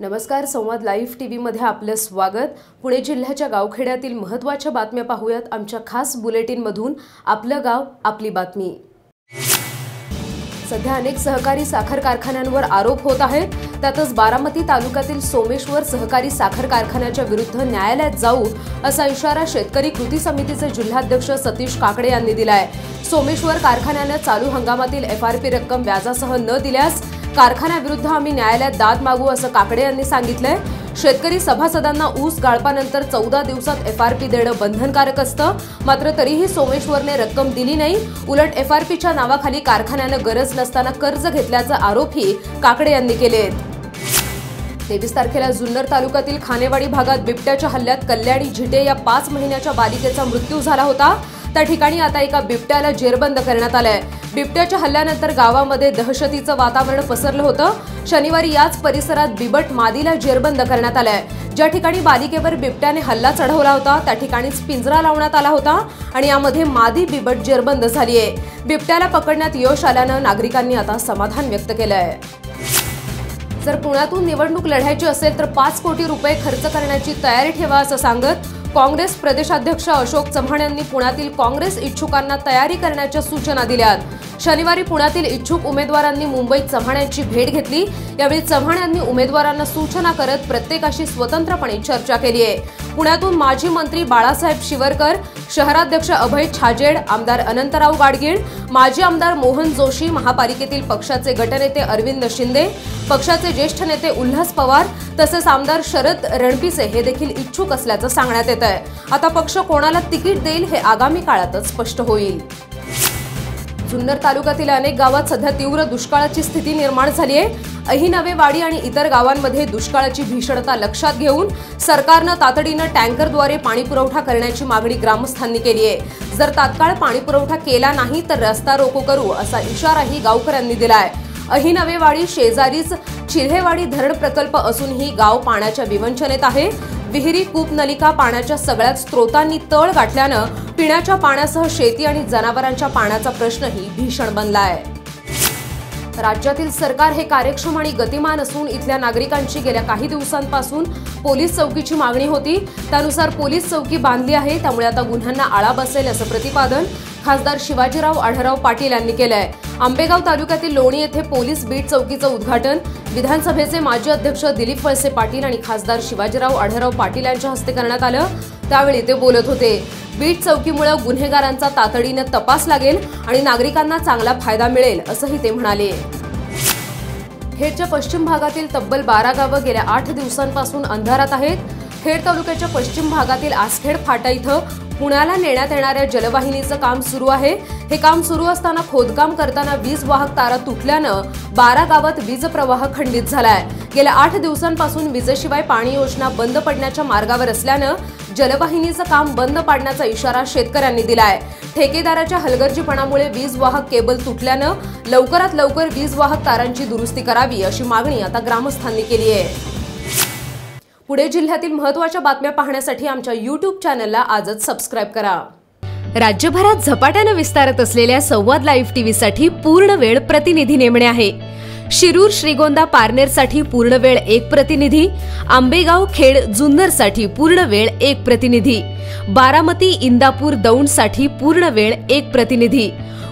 नमस्कार संवाद live T व्हीमध्ये आपलं स्वागत. पुणे जिल्ह्याच्या गावखेड्यातील महत्त्वाच्या बातम्या पाहूयात. आमच्या खास बुलेटिनमधून आपलं गाव आपली बातमी. सध्या अनेक सहकारी साखर कारखान्यांवर आरोप होत आहेत. त्यातच बारामती तालुक्यातील सोमेश्वर सहकारी साखर कारखान्याच्या विरुद्ध न्यायालयात जाऊ असा इशारा शेतकरी कृती समितीचे जिल्हाध्यक्ष सतीश काकडे यांनी दिलाय. सोमेश्वर कारखान्यानं चालू हंगामातील एफआरपी रक्कम व्याजासह न दिल्यास कारखान्याविरुद्ध आम्ही न्यायालयात दाद मागू असं काकडे यांनी सांगितलंय. शेतकरी सभासदांना ऊस गाळपानंतर चौदा दिवसात एफआरपी देणं बंधनकारक असतं. मात्र तरीही सोमेश्वरने रक्कम दिली नाही. उलट एफआरपीच्या नावाखाली कारखान्यानं गरज नसताना कर्ज घेतल्याचा आरोपही काकडे यांनी केले तेवीस तारखेला जुन्नर तालुक्यातील खानेवाडी भागात बिबट्याच्या हल्ल्यात कल्याणी झिटे या पाच महिन्याच्या बालिकेचा मृत्यू झाला होता. त्या ठिकाणी आता एका बिबट्याला जेरबंद करण्यात आलंय. बिबट्याच्या हल्ल्यानंतर गावामध्ये दहशतीचं वातावरण पसरलं होतं. शनिवारी याच परिसरात बिबट मादीला जेरबंद करण्यात आलाय. ज्या ठिकाणी बालिकेवर बिबट्याने हल्ला चढवला होता त्या ठिकाणीच पिंजरा लावण्यात आला होता आणि यामध्ये मादी बिबट जेरबंद झालीय. बिबट्याला पकडण्यात यश आल्यानं नागरिकांनी आता समाधान व्यक्त केलं आहे जर पुण्यातून निवडणूक लढायची असेल तर पाच कोटी रुपये खर्च करण्याची तयारी ठेवा असं सांगत काँग्रेस प्रदेशाध्यक्ष अशोक चव्हाण यांनी पुण्यातील काँग्रेस इच्छुकांना तयारी करण्याच्या सूचना दिल्यात. शनिवारी पुण्यातील इच्छुक उमेदवारांनी मुंबईत चव्हाण यांची भेट घेतली. यावेळी चव्हाण यांनी उमेदवारांना सूचना करत प्रत्येकाशी स्वतंत्रपणे चर्चा केली आहे. पुण्यातून माजी मंत्री बाळासाहेब शिवरकर शहराध्यक्ष अभय छाजेड आमदार अनंतराव गाडगीळ माजी आमदार मोहन जोशी महापालिकेतील पक्षाचे गटनेते अरविंद शिंदे पक्षाचे ज्येष्ठ नेते उल्हास पवार तसेच आमदार शरद रणपिसे हे देखील इच्छुक असल्याचं सांगण्यात येत आहे आता पक्ष कोणाला तिकीट देईल हे आगामी काळातच स्पष्ट होईल. जुन्नर तालुक्यातील अनेक गावात सध्या तीव्र दुष्काळाची स्थिती निर्माण झाली आहे. अहिनवेवाडी आणि इतर गावांमध्ये दुष्काळाची भीषणता लक्षात घेऊन सरकारनं तातडीनं टँकरद्वारे पाणी पुरवठा करण्याची मागणी ग्रामस्थांनी केली आहे. जर तात्काळ पाणी पुरवठा केला नाही तर रस्ता रोको करू असा इशाराही गावकऱ्यांनी दिला आहे अहिनवेवाडी शेजारीच चिल्हेवाडी धरण प्रकल्प असूनही गाव पाण्याच्या विवंचनेत आहे. विहिरी कूप नलिका पाण्याच्या सगळ्याच स्त्रोतांनी तळ गाठल्यानं पिण्याच्या पाण्यासह शेती आणि जनावरांच्या पाण्याचा प्रश्नही भीषण बनला आहे राज्यातील सरकार हे कार्यक्षम आणि गतिमान असून इथल्या नागरिकांची गेल्या काही दिवसांपासून पोलीस चौकीची मागणी होती. त्यानुसार पोलीस चौकी बांधली आहे. त्यामुळे आता गुन्ह्यांना आळा बसेल असं प्रतिपादन खासदार शिवाजीराव आढराव पाटील यांनी केलं आहे आंबेगाव तालुक्यातील लोणी येथे पोलीस बीट चौकीचं उद्घाटन. विधानसभेचे माजी अध्यक्ष दिलीप वळसे पाटील आणि खासदार शिवाजीराव आढळराव पाटील यांच्या हस्ते करण्यात आलं. त्यावेळी ते बोलत होते. बीट चौकीमुळे गुन्हेगारांचा तातडीनं तपास लागेल आणि नागरिकांना चांगला फायदा मिळेल असंही ते म्हणाले. खेडच्या पश्चिम भागातील तब्बल बारा गावं गेल्या आठ दिवसांपासून अंधारात आहेत. खेड तालुक्याच्या पश्चिम भागातील आसखेड फाटा इथं पुण्याला नेण्यात येणाऱ्या जलवाहिनीचं काम सुरू आहे. हे काम सुरू असताना खोदकाम करताना वीज वाहक तारा तुटल्यानं बारा गावात वीज प्रवाह खंडित झालाय. गेल्या आठ दिवसांपासून विजेशिवाय पाणी योजना बंद पडण्याच्या मार्गावर असल्यानं जलवाहिनीचं काम बंद पाडण्याचा इशारा शेतकऱ्यांनी दिलाय. ठेकेदाराच्या हलगर्जीपणामुळे वीज वाहक केबल तुटल्यानं लवकरात लवकर वीज वाहक तारांची दुरुस्ती करावी अशी मागणी आता ग्रामस्थांनी केली आहे. पुणे जिल्ह्यातील महत्त्वाच्या बातम्या पाहण्यासाठी आमच्या यूट्यूब चॅनलला आजच सबस्क्राईब करा. राज्यभरात झपाट्यानं विस्तारत असलेल्या संवाद लाईव्ह टीव्हीसाठी पूर्ण वेळ प्रतिनिधी नेमणे आहे. शिरूर श्रीगोंदा पारनेरसाठी पूर्ण वेळ एक प्रतिनिधी आंबेगाव खेड जुन्नरसाठी पूर्ण वेळ एक प्रतिनिधी बारामती इंदापूर दौंडसाठी पूर्ण वेळ एक प्रतिनिधी